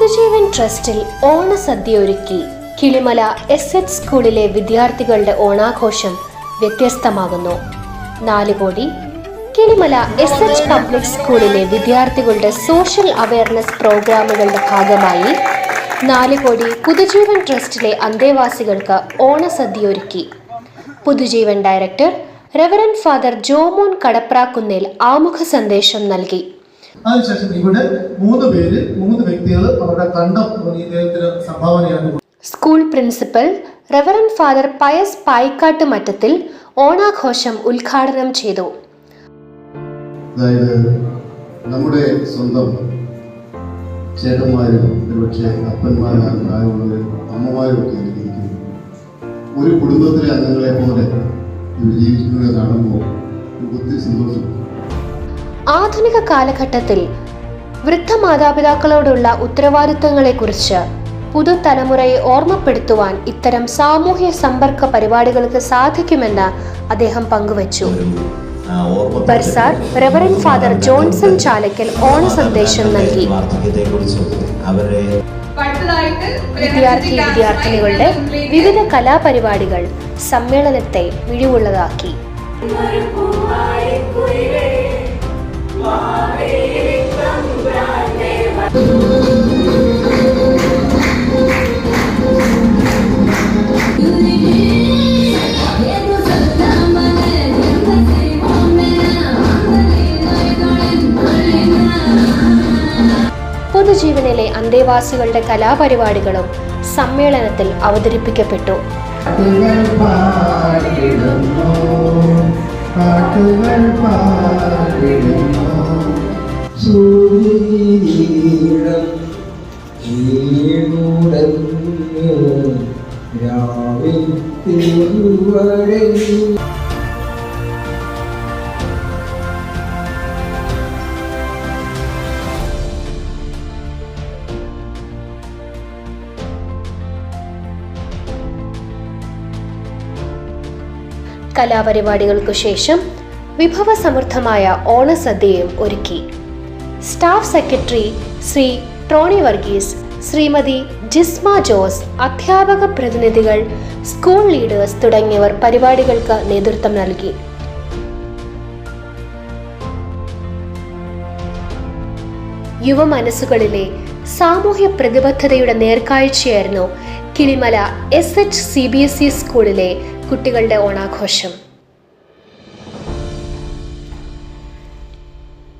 പുതുജീവൻ ട്രസ്റ്റിൽ ഓണസദ്യ ഒരുക്കി. Kilimala S H സ്കൂളിലെ വിദ്യാർത്ഥികളുടെ ഓണാഘോഷം വ്യത്യസ്തമാകുന്നു. നാല് കോടി. കിളിമല എസ് എച്ച് പബ്ലിക് സ്കൂളിലെ വിദ്യാർത്ഥികളുടെ സോഷ്യൽ അവയർനെസ് പ്രോഗ്രാമുകളുടെ ഭാഗമായി നാല് കോടി പുതുജീവൻ ട്രസ്റ്റിലെ അന്തേവാസികൾക്ക് ഓണസദ്യ ഒരുക്കി. Puthujeevan director reverend father Jomon Kadaprakkunnel ആമുഖ സന്ദേശം നൽകി. അതിനുശേഷം ഇവിടെ മൂന്ന് പേര് മൂന്ന് വ്യക്തികൾ അവരുടെ കണ്ടം ഇദ്ദേഹത്തിന് സംഭാവനയാണ് school principal reverend father Pius Paikkattu Mattathil ഓണാഘോഷം ഉദ്ഘാടനം ചെയ്തു. അതായത് നമ്മുടെ സ്വന്തം ചേട്ടന്മാരും ഒരുപക്ഷെ അപ്പന്മാരും പ്രായമുള്ളവരും അമ്മമാരും ഒക്കെ ഇരിക്കുന്നു ഒരു കുടുംബത്തിലെ അംഗങ്ങളെ പോലെ ഇവർ ജീവിക്കുന്നത് കാണുമ്പോൾ ഒത്തിരി സന്തോഷം ആധുനിക കാലഘട്ടത്തിൽ വൃദ്ധ മാതാപിതാക്കളോടുള്ള ഉത്തരവാദിത്തങ്ങളെക്കുറിച്ച് പുതുതലമുറയെ ഓർമ്മപ്പെടുത്തുവാൻ ഇത്തരം സാമൂഹ്യ സമ്പർക്ക പരിപാടികൾക്ക് സാധിക്കുമെന്ന് അദ്ദേഹം പങ്കുവച്ചു. Bursar reverend father Johnson Chalakkal ഓണ സന്ദേശം നൽകി. വിദ്യാർത്ഥി വിദ്യാർത്ഥിനികളുടെ വിവിധ കലാപരിപാടികൾ സമ്മേളനത്തെ മിഴിവുള്ളതാക്കി പൊതുജീവനിലെ അന്തേവാസികളുടെ കലാപരിപാടികളും സമ്മേളനത്തിൽ അവതരിപ്പിക്കപ്പെട്ടു. പാട്ടുകൾ കലാപരിപാടികൾക്കു ശേഷം വിഭവസമൃദ്ധമായ ഓണസദ്യയും ഒരുക്കി. Staff secretary Shri Troni Varghese Shrimati Jisma Jose അധ്യാപക പ്രതിനിധികൾ സ്കൂൾ ലീഡേഴ്സ് തുടങ്ങിയവർ പരിപാടികൾക്ക് നേതൃത്വം നൽകി. യുവമനസ്സുകളിലെ സാമൂഹ്യ പ്രതിബദ്ധതയുടെ നേർക്കാഴ്ചയായിരുന്നു Kilimala S H C B S E സ്കൂളിലെ കുട്ടികളുടെ ഓണാഘോഷം.